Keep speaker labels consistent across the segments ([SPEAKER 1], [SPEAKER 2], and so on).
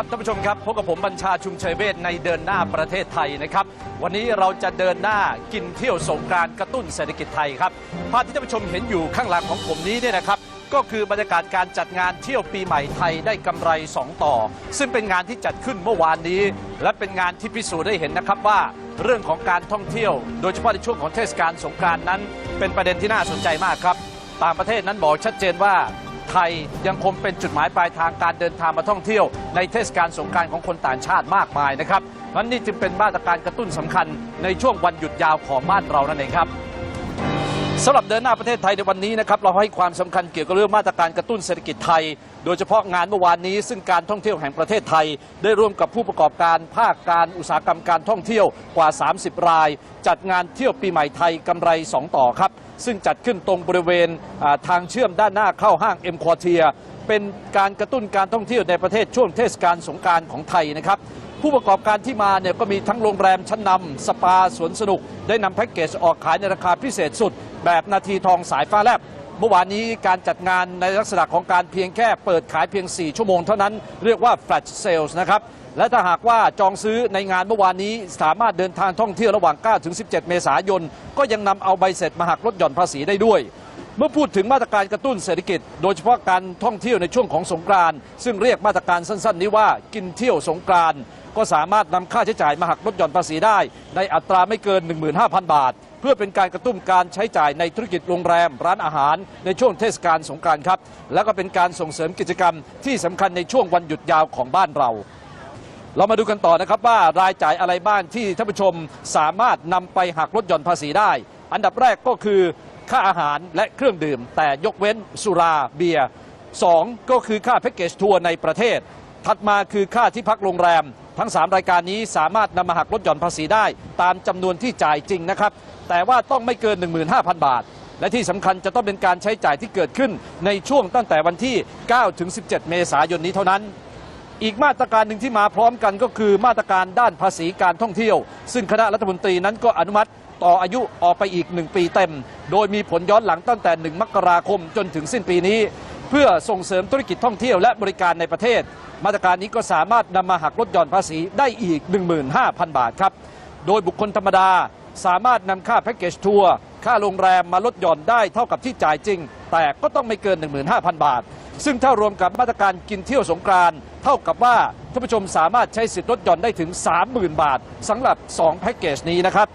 [SPEAKER 1] ครับท่านผู้ชมครับพบกับผมบัญชาชุมชัยเวทในเดินหน้าประเทศไทยนะครับ วันนี้เราจะเดินหน้ากินเที่ยวสงกานต์กระตุ้นเศรษฐกิจไทยครับภาพที่ท่านผู้ชมเห็นอยู่ข้างหลังของผมนี้เนี่ยนะครับก็คือบรรยากาศการจัดงานเที่ยวปีใหม่ไทยได้กำไร 2 ต่อ ซึ่งเป็นงานที่จัดขึ้นเมื่อวานนี้ และเป็นงานที่พิสูจน์ได้เห็นนะครับว่าเรื่องของการท่องเที่ยว โดยเฉพาะในช่วงของเทศกาลสงกานต์นั้น เป็นประเด็นที่น่าสนใจมากครับ ต่างประเทศนั้นบอกชัดเจนว่า ไทยยังคงเป็นจุดหมายปลายทางการเดินทางมาท่องเที่ยว ในเทศกาลสงกานต์ของคนต่างชาติมากมายนะครับนั้นนี่จึงเป็นมาตรการกระตุ้นสำคัญในช่วงวันหยุดยาวของบ้านเรานั่นเองครับสำหรับเดินหน้าประเทศไทยในวันนี้นะครับเราให้ความสำคัญเกี่ยวกับเรื่องมาตรการกระตุ้นเศรษฐกิจไทย โดยเฉพาะงานเมื่อวานนี้ ซึ่งการท่องเที่ยวแห่งประเทศไทย ได้ร่วมกับผู้ประกอบการภาคการอุตสาหกรรมการท่องเที่ยวกว่า 30 ราย จัดงานเที่ยวปีใหม่ไทยกำไร 2 ต่อครับ ซึ่งจัดขึ้นตรงบริเวณทางเชื่อมด้านหน้าเข้าห้างเอ็มควอเทียเป็นการกระตุ้นการท่องเที่ยวในประเทศช่วงเทศกาลสงการของไทยนะครับผู้ประกอบการที่มาเนี่ยก็มีทั้งโรงแรมชั้นนำสปาสวนสนุก ได้นำแพ็กเกจออกขายในราคาพิเศษสุด แบบนาทีทองสายฟ้าแลบ เมื่อวานนี้การจัดงานในลักษณะของการเพียงแค่เปิดขายเพียง 4 ชั่วโมงเท่านั้นเรียกว่า flash sales นะครับและถ้าหากว่าจองซื้อในงานเมื่อวานนี้สามารถเดินทางท่องเที่ยวระหว่าง 9 ถึง 17 เมษายน ก็ยังนำเอาใบเสร็จมาหักลดหย่อนภาษีได้ด้วย เมื่อพูดถึงมาตรการกระตุ้นเศรษฐกิจ โดยเฉพาะการท่องเที่ยวในช่วงของสงกรานต์ซึ่งเรียกมาตรการสั้นๆ นี้ว่ากินเที่ยวสงกรานต์ก็สามารถนำค่าใช้จ่ายมาหักลดหย่อนภาษีได้ ในอัตราไม่เกิน 15,000 บาท เพื่อเป็นการกระตุ้นการใช้จ่ายในธุรกิจโรงแรม ร้านอาหาร ในช่วงเทศกาลสงกรานต์ครับ แล้วก็เป็นการส่งเสริมกิจกรรมที่สำคัญในช่วงวันหยุดยาวของบ้านเราเรามาดูกันต่อนะครับว่ารายจ่ายอะไรบ้างที่ท่านผู้ชมสามารถนำไปหักลดหย่อนภาษีได้ อันดับแรกก็คือค่าอาหารและเครื่องดื่ม แต่ยกเว้นสุราเบียร์สองก็คือค่าแพ็กเกจทัวร์ในประเทศ ถัดมาคือค่าที่พักโรงแรม ทั้ง 3 รายการนี้สามารถนำมาหักลดหย่อนภาษีได้ ตามจำนวนที่จ่ายจริงนะครับ แต่ว่าต้องไม่เกิน 15,000 บาท และที่สำคัญจะต้องเป็นการใช้จ่ายที่เกิดขึ้นในช่วงตั้งแต่วันที่ 9 ถึง 17 เมษายนนี้เท่านั้น อีกมาตรการหนึ่งที่มาพร้อมกันก็คือมาตรการด้านภาษีการท่องเที่ยว ซึ่งคณะรัฐมนตรีนั้นก็อนุมัติต่ออายุออกไปอีก 1 ปีเต็ม โดยมีผลย้อนหลังตั้งแต่ 1 มกราคมจนถึงสิ้นปีนี้ เพื่อส่งเสริมธุรกิจท่องเที่ยวและบริการในประเทศ มาตรการนี้ก็สามารถนำมาหักลดหย่อนภาษีได้อีก 15,000 บาทครับ โดยบุคคลธรรมดาสามารถนำค่าแพ็กเกจทัวร์ค่าโรงแรมมาลดหย่อนได้เท่ากับที่จ่ายจริง แต่ก็ต้องไม่เกิน 15,000 บาท ซึ่งถ้ารวมกับมาตรการกินเที่ยวสงกรานเท่ากับว่าท่านผู้ชมสามารถใช้สิทธิ์ลดหย่อนได้ถึง 30,000 บาทสำหรับ 2 แพ็กเกจนี้นะครับ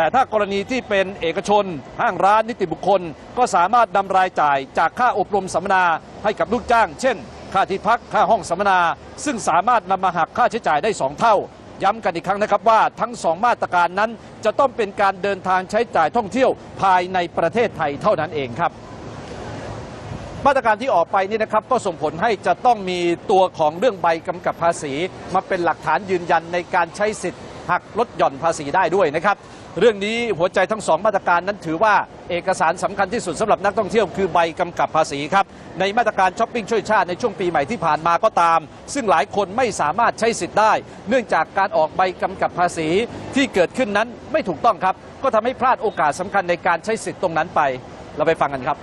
[SPEAKER 1] แต่ถ้ากรณีที่เป็นเอกชน ห้างร้านนิติบุคคล ก็สามารถนำรายจ่ายจากค่าอบรมสัมมนาให้กับลูกจ้าง เช่น ค่าที่พักค่าห้องสัมมนา ซึ่งสามารถนำมาหักค่าใช้จ่ายได้ 2 เท่า ย้ำกันอีกครั้งนะครับว่าทั้ง 2 มาตรการนั้น จะต้องเป็นการเดินทางใช้จ่ายท่องเที่ยวภายในประเทศไทยเท่านั้นเองครับมาตรการที่ออกไปนี่นะครับก็ส่งผลให้จะต้องมีตัวของเรื่องใบกำกับภาษี มาเป็นหลักฐานยืนยันในการใช้สิทธิ์หักลดหย่อนภาษีได้ด้วยนะครับ เรื่องนี้หัวใจทั้งสองมาตรการนั้นถือว่าเอกสารสำคัญที่สุดสำหรับนักท่องเที่ยวคือใบกำกับภาษีครับ ในมาตรการช้อปปิ้งช่วยชาติในช่วงปีใหม่ที่ผ่านมาก็ตาม ซึ่งหลายคนไม่สามารถใช้สิทธิ์ได้ เนื่องจากการออกใบกำกับภาษีที่เกิดขึ้นนั้นไม่ถูกต้องครับ ก็ทำให้พลาดโอกาสสำคัญในการใช้สิทธิ์ตรงนั้นไป เราไปฟังกันครับ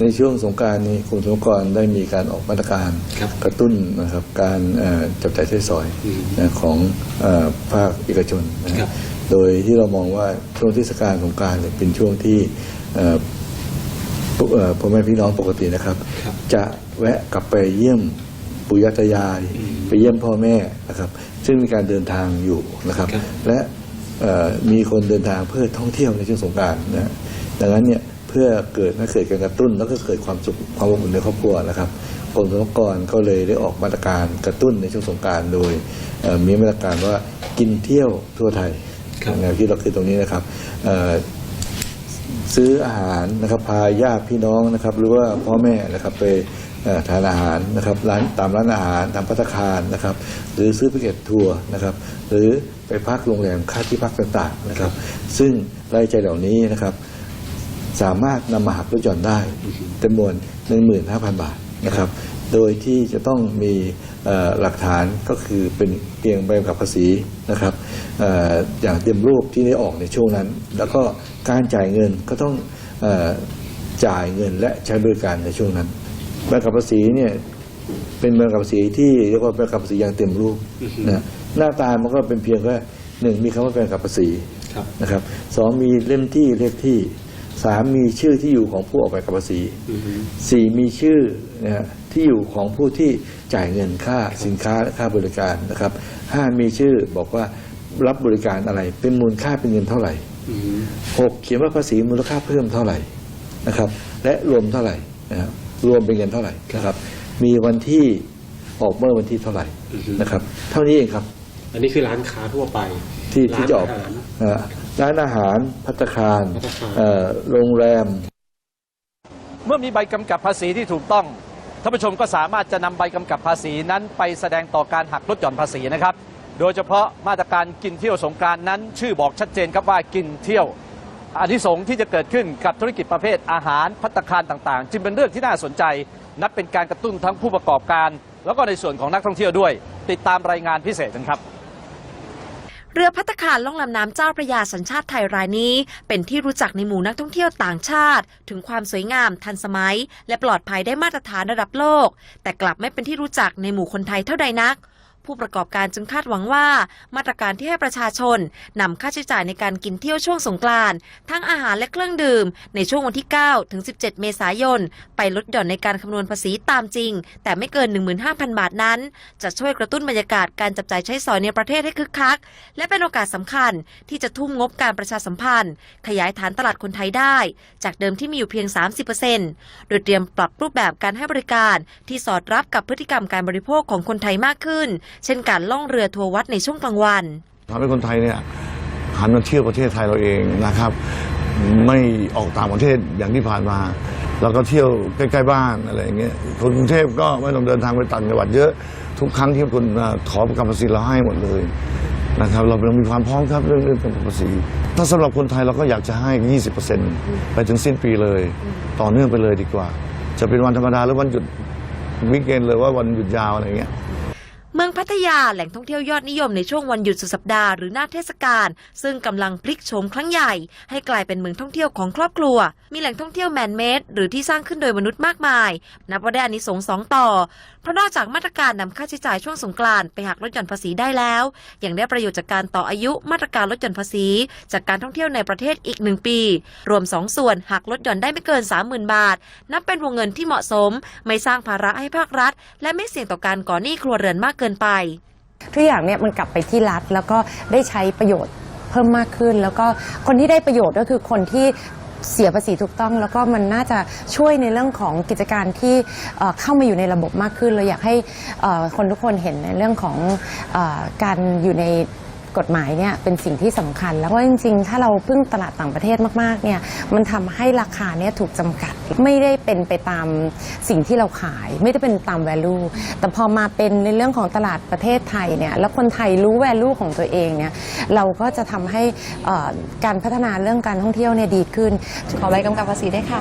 [SPEAKER 2] ในช่วงสงกรารนี้กรมสรรพากรได้มีการออกมาตรการ
[SPEAKER 3] ครับ
[SPEAKER 2] กระตุ้นนะครับการเอ่อจับจ่ายใช้สอย
[SPEAKER 3] อืม
[SPEAKER 2] นะของเอ่อภาคเอกชนนะค
[SPEAKER 3] ครั
[SPEAKER 2] รับบ โดยที่เรามองว่าช่วงเทศกาลสงกรารเนี่ยเป็นช่วงที่เอ่อพวกเอ่อพ่อแม่พี่น้องปกตินะครับ
[SPEAKER 3] ครับ
[SPEAKER 2] จะแวะกลับไปเยี่ยมปู่ย่าตายาย
[SPEAKER 3] อืม
[SPEAKER 2] ไปเยี่ยมพ่อแม่นะครับ ซึ่งมีการเดินทางอยู่นะครับ
[SPEAKER 3] ครับ
[SPEAKER 2] และเอ่อมีคนเดินทางเพื่อท่องเที่ยวในช่วงสงกรารนะดังนั้นเนี่ยเพื่อเกิดให้เกิดการกระตุ้นแล้วก็เกิดความสุขความอบอุ่นในครอบครัวนะครับกรมสรรพากรก็เลยได้ออกมาตรการกระตุ้นในช่วงสงกรารโดยเอ่อมีมาตรการว่ากินเที่ยวทั่วไทย
[SPEAKER 3] ครับ
[SPEAKER 2] แนวคิดเราคือตรงนี้นะครับซื้ออาหารนะครับพาญาติพี่น้องนะครับ หรือว่าพ่อแม่นะครับไปทานอาหารนะครับร้านตามร้านอาหารตามพัตตาคารนะครับ หรือซื้อพ็กเกจทัวร์นะครับ หรือไปพักโรงแรมค่าที่พักต่างๆนะครับ ซึ่งรายใจเหล่านี้นะครับ สามารถนำมาหักลดหย่อนได้จำนวน15,000 บาทนะครับ โดยที่จะต้องมี หลักฐานก็คือเป็นเพียงใบกำกับภาษีนะครับออย่างเต็มรูปที่ได้ออกในช่วงนั้น แล้วก็การจ่ายเงินก็ต้องอจ่ายเงินและใช้บริการในช่วงนั้นใบกำกับภาษีเนี่ยเป็นใบกำกับภาษีที่เรียกว่าใบกำกับภาษีอย่างเต็มรูปนะหน้าตามันก็เป็นเพียงแค่หนึ่งมีคำว่าใบกำกับภาษีนะครับสองมีเล่มที่เลขที่สามมีชื่อที่อยู่ของผู้ออกใบกำกับภาษีสี่มีชื่อนะฮะ ที่อยู่ของผู้ที่จ่ายเงินค่าสินค้าและค่าบริการนะครับห้ามีชื่อบอกว่ารับบริการอะไร เป็นมูลค่าเป็นเงินเท่าไหร่
[SPEAKER 3] อือฮึ
[SPEAKER 2] หกเขียนว่าภาษีมูลค่าเพิ่มเท่าไหร่นะครับ และรวมเท่าไหร่นะครับรวมเป็นเงินเท่าไหร่นะครับ มีวันที่ออกเมื่อวันที่เท่าไหร่นะครับ เท่านี้เองครับ
[SPEAKER 3] อันนี้คือร้านค้าทั่วไป
[SPEAKER 2] ที่
[SPEAKER 3] ร้า
[SPEAKER 2] ที่
[SPEAKER 3] น
[SPEAKER 2] จะออก
[SPEAKER 3] อาหาร
[SPEAKER 2] อ่าร้านอาหารพัตตาคาร
[SPEAKER 3] ภัตตาคาร
[SPEAKER 2] เอ่อโรงแรม
[SPEAKER 1] เมื่อมีใบกำกับภาษีที่ถูกต้อง ท่านผู้ชมก็สามารถจะนำใบกำกับภาษีนั้นไปแสดงต่อการหักลดหย่อนภาษีนะครับ โดยเฉพาะมาตรการกินเที่ยวสงการนั้น ชื่อบอกชัดเจนครับว่ากินเที่ยวอันิสงส์ที่จะเกิดขึ้นกับธุรกิจประเภทอาหารพัตตาคารต่างๆ จึงเป็นเรื่องที่น่าสนใจ นับเป็นการกระตุ้นทั้งผู้ประกอบการ แล้วก็ในส่วนของนักท่องเที่ยวด้วย ติดตามรายงานพิเศษกันครับ
[SPEAKER 4] เรือพัตตาคารล่องลำน้ำเจ้าพระยาสัญชาติไทยรายนี้ เป็นที่รู้จักในหมู่นักท่องเที่ยวต่างชาติ ถึงความสวยงาม ทันสมัย และปลอดภัยได้มาตรฐานระดับโลก แต่กลับไม่เป็นที่รู้จักในหมู่คนไทยเท่าใดนัก ผู้ประกอบการจึงคาดหวังว่า มาตรการที่ให้ประชาชนนำค่าใช้จ่ายในการกินเที่ยวช่วงสงกรานต์ทั้งอาหารและเครื่องดื่ม ในช่วงวันที่ 9 ถึง 17 เมษายน ไปลดหย่อนในการคำนวณภาษีตามจริง แต่ไม่เกิน 15,000 บาทนั้น จะช่วยกระตุ้นบรรยากาศการจับจ่ายใช้สอยในประเทศให้คึกคัก และเป็นโอกาสสำคัญที่จะทุ่มงบการประชาสัมพันธ์ ขยายฐานตลาดคนไทยได้ จากเดิมที่มีอยู่เพียง 30%โดยเตรียมปรับรูปแบบการให้บริการที่สอดรับกับพฤติกรรมการบริโภคของคนไทยมากขึ้นเช่นการล่องเรือทัวร์วัดในช่วงกลางวัน
[SPEAKER 5] ทำให้คนไทยเนี่ยหันมาเที่ยวประเทศไทยเราเองนะครับ ไม่ออกต่างประเทศอย่างที่ผ่านมาเราก็เที่ยวใกล้ๆบ้านอะไรอย่างเงี้ยคนกรุงเทพก็ไม่ต้องเดินทางไปต่างจังหวัดเยอะทุกครั้งที่คุณขอประกันภาษีเราให้หมดเลยนะครับเราเรามีความพร้อมครับเรื่องเรื่องประกันภาษี ถ้าสำหรับคนไทยเราก็อยากจะให้ 20%ไปถึงสิ้นปีเลย ต่อเนื่องไปเลยดีกว่า จะเป็นวันธรรมดาหรือวันหยุดวิกเกนเลยว่าวันหยุดยาวอะไรอย่างเงี้ย
[SPEAKER 4] เมืองพัทยาแหล่งท่องเที่ยวยอดนิยมในช่วงวันหยุดสุดสัปดาห์หรือหน้าเทศกาลซึ่งกำลังพลิกโฉมครั้งใหญ่ ให้กลายเป็นเมืองท่องเที่ยวของครอบครัว มีแหล่งท่องเที่ยวแมนเมดหรือที่สร้างขึ้นโดยมนุษย์มากมาย นับว่าได้อานิสงส์สองต่อ เพราะนอกจากมาตรการนำค่าใช้จ่ายช่วงสงกรานต์ไปหักลดหย่อนภาษีได้แล้วยังได้ประโยชน์จากการต่ออายุมาตรการลดหย่อนภาษี จากการท่องเที่ยวในประเทศอีกหนึ่งปี รวมสองส่วนหักลดหย่อนได้ไม่เกิน 30,000 บาท นับเป็นวงเงินที่เหมาะสม ไม่สร้างภาระให้ภาครัฐ และไม่เสี่ยงต่อการก่อหนี้ครัวเรือนมากเกินไป
[SPEAKER 6] ทุกอย่างเนี่ยมันกลับไปที่รัฐแล้วก็ได้ใช้ประโยชน์เพิ่มมากขึ้น แล้วก็คนที่ได้ประโยชน์ก็คือคนที่เสียภาษีถูกต้อง แล้วก็มันน่าจะช่วยในเรื่องของกิจการที่เข้ามาอยู่ในระบบมากขึ้นเราอยากให้คนทุกคนเห็นในเรื่องของอการอยู่ใน กฎหมายเนี่ยเป็นสิ่งที่สำคัญ แล้วก็จริง ๆ ถ้าเราพึ่งตลาดต่างประเทศมากๆเนี่ยมันทำให้ราคาเนี่ยถูกจำกัดไม่ได้เป็นไปตามสิ่งที่เราขาย ไม่ได้เป็นตาม value แต่พอมาเป็นในเรื่องของตลาดประเทศไทยเนี่ยแล้วคนไทยรู้ value ของตัวเองเนี่ยเราก็จะทำให้การพัฒนาเรื่องการท่องเที่ยวเนี่ยดีขึ้น
[SPEAKER 7] ขอใบกำกับภาษีได้ค่ะ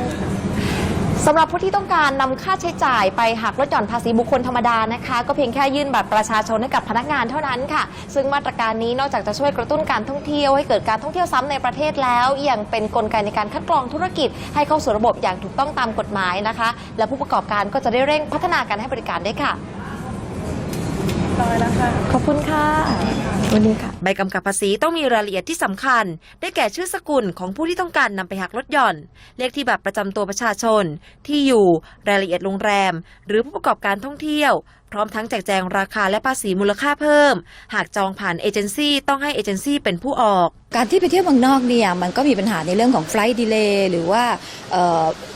[SPEAKER 7] สำหรับผู้ที่ต้องการนำค่าใช้จ่ายไปหักลดหย่อนภาษีบุคคลธรรมดานะคะ ก็เพียงแค่ยื่นบัตรประชาชนให้กับพนักงานเท่านั้นค่ะ ซึ่งมาตรการนี้นอกจากจะช่วยกระตุ้นการท่องเที่ยวให้เกิดการท่องเที่ยวซ้ำในประเทศแล้วยังเป็นกลไกในการคัดกรองธุรกิจ ให้เข้าสู่ระบบอย่างถูกต้องตามกฎหมายนะคะ และผู้ประกอบการก็จะได้เร่งพัฒนาการให้บริการได้วยค่ะ ขอบคุณค่ะวันนี้ค่ะ
[SPEAKER 4] ใบกำกับภาษีต้องมีรายละเอียดที่สำคัญ ได้แก่ชื่อสกุลของผู้ที่ต้องการนำไปหักลดหย่อน เลขที่บัตรประจำตัวประชาชน ที่อยู่ รายละเอียดโรงแรม หรือผู้ประกอบการท่องเที่ยวพ ร้อมทั้งแจกแจงราคาและภาษีมูลค่าเพิ่ม หากจองผ่านเอเจนซี่ต้องให้เอเจนซี่เป็นผู้ออก
[SPEAKER 8] การที่ไปเที่ยวเมืองนอกเนี่ยมันก็มีปัญหาในเรื่องของไฟล์ดีเลย์หรือว่า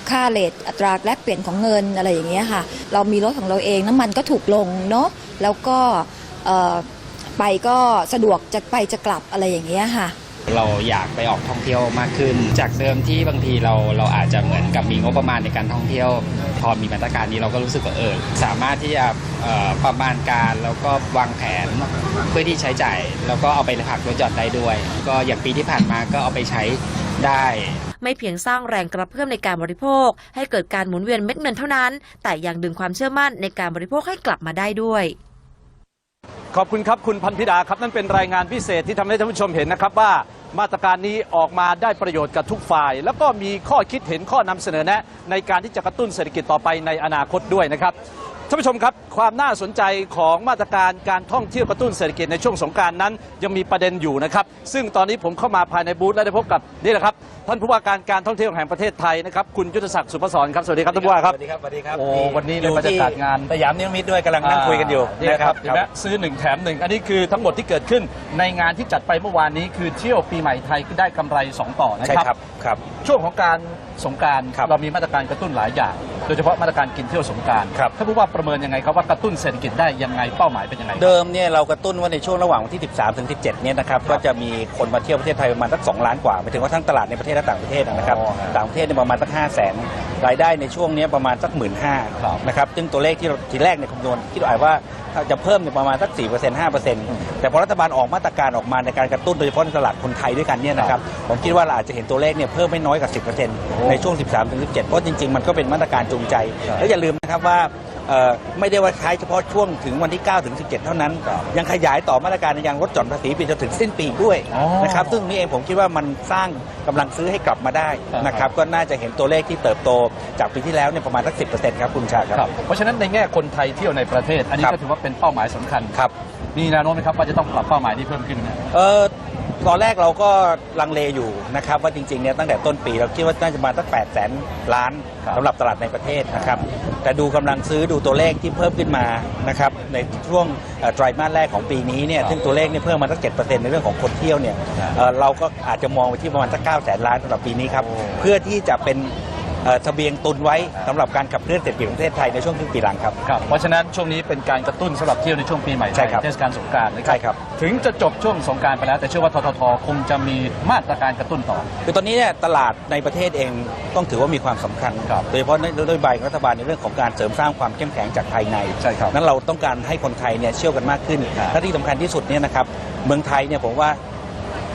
[SPEAKER 8] ค่าเลทอัตราแลกเปลี่ยนของเงินอะไรอย่างเงี้ยค่ะ เรามีรถของเราเองน้ำมันก็ถูกลงเนาะแล้วก็ไปก็สะดวกจะไปจะกลับอะไรอย่างเงี้ยค่ะ
[SPEAKER 9] เราอยากไปออกท่องเที่ยวมากขึ้น จากเดิมที่บางทีเราเราอาจจะเหมือนกับมีงบประมาณในการท่องเที่ยว พอมีมาตรการนี้เราก็รู้สึกว่าเออสามารถที่จะประมาณการแล้วก็วางแผนเพื่อที่ใช้จ่าย แล้วก็เอาไปหักลดหย่อนได้ด้วย ก็อย่างปีที่ผ่านมาก็เอาไปใช้ได้
[SPEAKER 4] ไม่เพียงสร้างแรงกระเพื่อมในการบริโภค ให้เกิดการหมุนเวียนเม็ดเงินเท่านั้น แต่ยังดึงความเชื่อมั่นในการบริโภคให้กลับมาได้ด้วย
[SPEAKER 1] ขอบคุณครับคุณพันธิดาครับนั่นเป็นรายงานพิเศษที่ทำให้ท่านผู้ชมเห็นนะครับว่า มาตรการนี้ออกมาได้ประโยชน์กับทุกฝ่าย แล้วก็มีข้อคิดเห็นข้อนำเสนอแนะ ในการที่จะกระตุ้นเศรษฐกิจต่อไปในอนาคตด้วยนะครับ ท่านผู้ชมครับ ความน่าสนใจของมาตรการการท่องเที่ยวกระตุ้นเศรษฐกิจในช่วงสงกรารนั้น ยังมีประเด็นอยู่นะครับ ซึ่งตอนนี้ผมเข้ามาภายในบูธและได้พบกับนี่แหละครับท่านผู้ว่าการการท่องเที่ยวแห่งประเทศไทยนะครับคุณยุทธศักดิ์สุพศรครับสวัสดีครับท่านผู้ว่าครับ
[SPEAKER 10] สวัสดีครับสวัสดีครับ
[SPEAKER 1] โอ้
[SPEAKER 10] นี่
[SPEAKER 1] วันนี้ใน
[SPEAKER 10] อยู่
[SPEAKER 1] บรรยากาศ
[SPEAKER 10] ที่
[SPEAKER 1] งาน
[SPEAKER 10] สยามนิมิตด้วยกำลังนั่งคุยกันอยู่
[SPEAKER 1] นี่
[SPEAKER 10] นะ
[SPEAKER 1] ค
[SPEAKER 10] ค
[SPEAKER 1] รั
[SPEAKER 10] รั
[SPEAKER 1] บบเห็นไหมซื้อหนึ่งแถมหนึ่งอันนี้คือทั้งหมดที่เกิดขึ้นในงานที่จัดไปเมื่อวานนี้คือเที่ยวปีใหม่ไทยได้กำไรสองต่อนะ
[SPEAKER 10] ใช่
[SPEAKER 1] ครับ
[SPEAKER 10] ครับครับ
[SPEAKER 1] ช่วงของการสงกราร
[SPEAKER 10] ครับ
[SPEAKER 1] เรามีมาตรการกระตุ้นหลายอย่าง โดยเฉพาะมาตรการกินเที่ยวสงกราร
[SPEAKER 10] ครับ
[SPEAKER 1] ท่านผู้ว่าประเมินยังไงครับว่ากระตุ้นเศรษฐกิจได้ยังไงเป้าหมายเป็นยังไงครับ
[SPEAKER 10] เดิมเนี่ยเรากระตุ้นว่าในช่วงระหว่างวันที่ 13ถึง17เนี่ยนะครับก็จะมีคนมาเที่ยวประเทศไทยประมาณสัก2ล้านกว่าหมายถึงว่าทั้งตลาดในประเทศและต่างประเทศนะครับ
[SPEAKER 1] อ๋อฮะ
[SPEAKER 10] ต่างประเทศเนี่ยประมาณสัก5 0 0 0 0 0รายได้ในช่วงเนี้ยประมาณสัก1 5ื่น
[SPEAKER 1] ครับ
[SPEAKER 10] นะครับซึ่งตัวเลขที่เราทีแรกเนี่ยคำนวณคิดเอาว่าจะเพิ่มเนี่ยประมาณสัก 4% 5%แต่พอรัฐบาลออกมาตรการออกมาในการกระตุ้นโดยเฉพาะในตลาดคนไทยด้วยกันเนี่ยนะครับผมคิดว่าเราอาจจะเห็นตัวเลขเนี่ยเพิ่มไม่น้อยกว่า 10%ในช่วง 13ถึง17 เพราะจริงๆ มันก็เป็นมาตรการจูงใจ แล้วอย่าลืมนะครับว่าเอ่อ ไม่ได้ว่าใช้เฉพาะช่วงถึงวันที่ 9 ถึง 17 เท่านั้น ยังขยายต่อมาตรการในยังลดหย่อนภาษีไปจนถึงสิ้นปีด้วย
[SPEAKER 1] อ๋อ
[SPEAKER 10] นะครับซึ่งนี่เองผมคิดว่ามันสร้างกำลังซื้อให้กลับมาได้นะครับก็น่าจะเห็นตัวเลขที่เติบโต จากปีที่แล้วเนี่ยประมาณสัก10%ครับคุณชาค
[SPEAKER 1] ครั
[SPEAKER 10] รั
[SPEAKER 1] บบเพราะฉะนั้นในแง่คนไทยเที่ยวในประเทศ อันนี้
[SPEAKER 10] ครับ
[SPEAKER 1] ก็ถือว่าเป็นเป้าหมายสำคัญ
[SPEAKER 10] ครับ
[SPEAKER 1] มีแนวโน้มไหมครับว่าจะต้องปรับเป้าหมายนี้เพิ่มขึ้นนะ
[SPEAKER 10] เออ ตอนแรกเราก็ลังเลอยู่นะครับว่าจริงๆเนี่ยตั้งแต่ต้นปีเราคิดว่าน่าจะมาตั้ง8แสนล้าน
[SPEAKER 1] ครับ
[SPEAKER 10] สำหรับตลาดในประเทศนะครับแต่ดูกำลังซื้อดูตัวเลขที่เพิ่มขึ้นมานะครับในช่วงเอ่อไตรมาสแรกของปีนี้เนี่ยซึ่งตัวเลขเนี่ยเพิ่มมาตั้ง7%ในเรื่องของคนเที่ยวเนี่ยเอ่อเราก็อาจจะมองไปที่ประมาณสัก9แสนล้านสำหรับปีนี้ครับเพื่อที่จะเป็น เอ่อเสบียงตุนไว้สำหรับการขับเคลื่อนเศรษฐกิจของประเทศไทยในช่วงครึ่งปีหลังครับ
[SPEAKER 1] ครับ เพราะฉะนั้นช่วงนี้เป็นการกระตุ้นสำหรับเที่ยวในช่วงปีใหม่ไท
[SPEAKER 10] ใช่
[SPEAKER 1] ย
[SPEAKER 10] ครับ
[SPEAKER 1] เทศกาลสงกรานต์นะครั
[SPEAKER 10] ใช่ครับ
[SPEAKER 1] ถึงจะจบช่วงสงกรารไปแล้ว แต่เชื่อว่าทททคงจะมีมาตรการกระตุ้นต่อ
[SPEAKER 10] คือตอนนี้เนี่ยตลาดในประเทศเองต้องถือว่ามีความสำคัญ
[SPEAKER 1] ครับ
[SPEAKER 10] โดยเฉพาะนโยบายของรัฐบาลในเรื่องของการเสริมสร้างความเข้มแข็งจากภายใน
[SPEAKER 1] ใช่ครับ
[SPEAKER 10] นั้นเราต้องการให้คนไทยเนี่ยเชี่ยวกันมากขึ้น
[SPEAKER 1] ครับ
[SPEAKER 10] และที่สำคัญที่สุดเนี่ยนะครับเมืองไทยเนี่ยผมว่า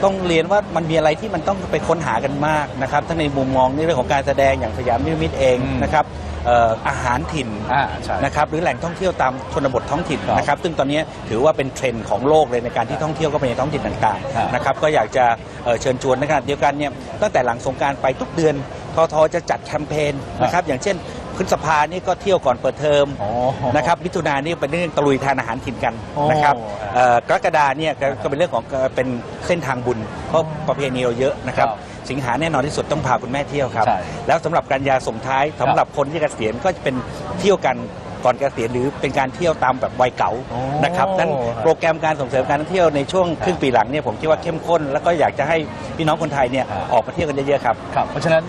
[SPEAKER 10] ต้องเรียนว่ามันมีอะไรที่มันต้องไปค้นหากันมากนะครับทั้งในมุมมองในเรื่องของการแสดงอย่างสยามนิมิตเอง
[SPEAKER 1] อืม
[SPEAKER 10] นะครับเอ่ออาหารถิ่น
[SPEAKER 1] อ่าใช่
[SPEAKER 10] นะครับหรือแหล่งท่องเที่ยวตามชนบทท้องถิ่น
[SPEAKER 1] ครับ
[SPEAKER 10] นะครับซึ่งตอนนี้ถือว่าเป็นเทรนด์ของโลกเลยในการที่ท่องเที่ยวก็ไปในท้องถิ่นต่าง
[SPEAKER 1] ครับ
[SPEAKER 10] ๆนะครับก็อยากจะเอ่อเชิญชวนในขณะเดียวกันเนี่ยตั้งแต่หลังสงกรารไปทุกเดือนททจะจัดแคมเปญนะครับอย่างเช่น พฤษภานี่ก็เที่ยวก่อนเปิดเทอม
[SPEAKER 1] อ๋อ
[SPEAKER 10] นะครับมิถุนายนนี่เป็นเรื่องตะลุยทานอาหารถิ่นกัน
[SPEAKER 1] โอ้
[SPEAKER 10] นะครับเอ่อกรกฎาเนี่ยก็ก็เป็นเรื่องของเอ่อเป็นเส้นทางบุญเพราะประเพณีเราเยอะนะครับ
[SPEAKER 1] ครับ
[SPEAKER 10] สิงหาแน่นอนที่สุดต้องพาคุณแม่เที่ยวครับ
[SPEAKER 1] ใช่
[SPEAKER 10] แล้วสำหรับกันยาส่งท้ายสำหรับคนที่เกษียณก็จะเป็นเที่ยวกันก่อนเกษียณหรือเป็นการเที่ยวตามแบบวัยเก่า
[SPEAKER 1] โอ้
[SPEAKER 10] นะครับนั้นโปรแกรมการส่งเสริมการท่องเที่ยวในช่วงครึ่งปีหลังเนี่ยผมคิดว่าเข้มข้น แล้วก็อยากจะให้พี่น้องคนไทยเนี่ย
[SPEAKER 1] ครับ
[SPEAKER 10] ออกมาเที่ยวกันเยอะๆครับ
[SPEAKER 1] ครับเพราะฉะนั้น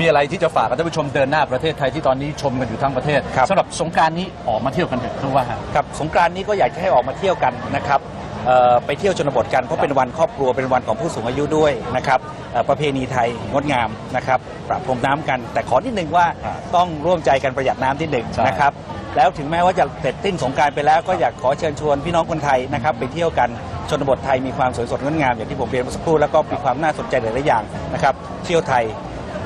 [SPEAKER 1] มีอะไรที่จะฝากกับท่านผู้ชมเดินหน้าประเทศไทยที่ตอนนี้ชมกันอยู่ทั้งประเทศ
[SPEAKER 10] ครับ
[SPEAKER 1] สำหรับสงกรารนี้ออกมาเที่ยวกันเถอะทุกว่าฮะ
[SPEAKER 10] ครับสงกรานต์นี้ก็อยากจะให้ออกมาเที่ยวกันนะครับเอ่อไปเที่ยวชนบทกันเพราะเป็นวันครอบครัวเป็นวันของผู้สูงอายุด้วยนะครับเอ่อประเพณีไทยงดงามนะครับประพรมน้ำกัน แต่ขอนิดนึงว่า
[SPEAKER 1] ครับ
[SPEAKER 10] ต้องร่วมใจกันประหยัดน้ำที่หนึ่ง
[SPEAKER 1] ใช่
[SPEAKER 10] นะครับแล้วถึงแม้ว่าจะเสร็จสิ้นสงกรารไปแล้วก็อยากขอเชิญชวนพี่น้องคนไทยนะครับไปเที่ยวกันชนบทไทยมีความสวยสดงดงามอย่างที่ผมเรียนเมื่อสักครู่แล้วก็มีความน่าสนใจหลายๆอย่างนะครับเที่ยวไทย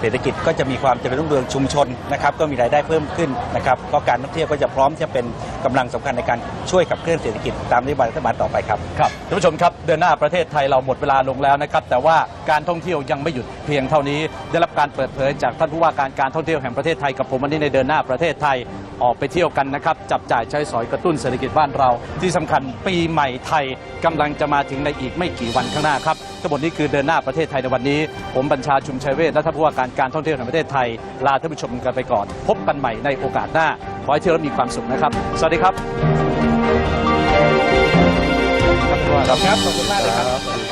[SPEAKER 10] เศรษฐกิจก็จะมีความเจริญรุ่งเรืองชุมชนนะครับก็มีรายได้เพิ่มขึ้นนะครับก็การท่องเที่ยวก็จะพร้อมที่จะเป็น กำลังสำคัญในการช่วยขับเคลื่อนเศรษฐกิจตามนโยบายรัฐบาลต่อไปครับ
[SPEAKER 1] ครับท่านผู้ชมครับเดือนหน้าประเทศไทยเราหมดเวลาลงแล้วนะครับแต่ว่าการท่องเที่ยวยังไม่หยุดเพียงเท่านี้ ได้รับการเปิดเผยจากท่านผู้ว่าการการท่องเที่ยวแห่งประเทศไทยกับผมวันนี้ในเดือนหน้าประเทศไทยออกไปเที่ยวกันนะครับจับจ่ายใช้สอยกระตุ้นเศรษฐกิจบ้านเรา ที่สำคัญปีใหม่ไทยกำลังจะมาถึงในอีกไม่กี่วันข้างหน้าครับทั้งหมดนี้คือเดินหน้าประเทศไทยในวันนี้ ผมบัญชาชุมชัยเวชและท่านผู้ว่าการการท่องเที่ยวแห่งประเทศไทยลาท่านผู้ชมกันไปก่อน พบกันใหม่ในโอกาสหน้าขอให้เที่ยวแล้วมีความสุขนะครับสวัสดีครับ
[SPEAKER 10] ครับ ขอบคุณมากเลยครับ